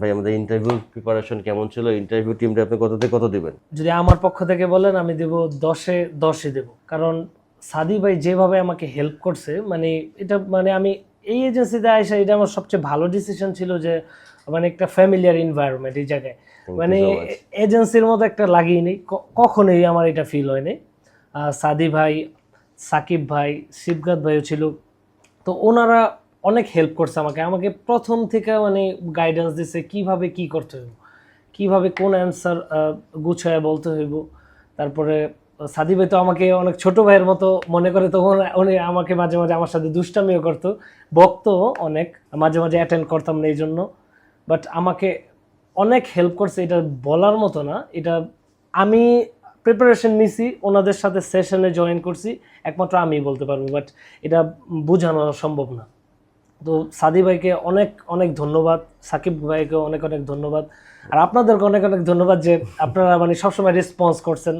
ভাই আমাদের interview preparation কেমন ছিল? ইন্টারভিউ টিমটা আপনি কত থেকে কত দিবেন? যদি আমার পক্ষ থেকে বলেন আমি দেব দশে দশে দেব। কারণ সাদি ভাই যেভাবে আমাকে হেল্প করছে মানে এটা মানে আমি এই এজেন্সিতে আসা এটা আমার সবচেয়ে ভালো ডিসিশন ছিল যে মানে একটা ফ্যামিলিয়ার এনভায়রনমেন্ট এই জায়গায়। মানে এজেন্সির মতো একটা লাগিয়ে ক- কখনোই আমার এটা ফিল হয়নি। সাদি ভাই সাকিব ভাই শিবগাত ভাইও ছিল। তো ওনারা অনেক হেল্প করছে আমাকে। আমাকে প্রথম থেকে মানে গাইডেন্স দিছে কীভাবে কি করতে হইব, কীভাবে কোন অ্যান্সার গুছায় বলতে হইব। তারপরে সাদি ভাই তো আমাকে অনেক ছোট ভাইয়ের মতো মনে করে, তখন উনি আমাকে মাঝে মাঝে আমার সাথে দুষ্টামিও করতো। বকতো অনেক, মাঝে মাঝে অ্যাটেন্ড করতাম না এই জন্য বাট আমাকে অনেক হেল্প করছে, এটা বলার মতো না। এটা আমি প্রিপারেশন নিছি, ওনাদের সাথে সেশনে জয়েন করছি, একমাত্র আমি বলতে পারব। বাট এটা বোঝানো সম্ভব না। তো সাদি ভাইকে অনেক অনেক ধন্যবাদ, সাকিব ভাইকে অনেক অনেক ধন্যবাদ। আর আপনাদেরকে অনেক অনেক ধন্যবাদ যে আপনারা মানে সবসময় রেসপন্স করছেন।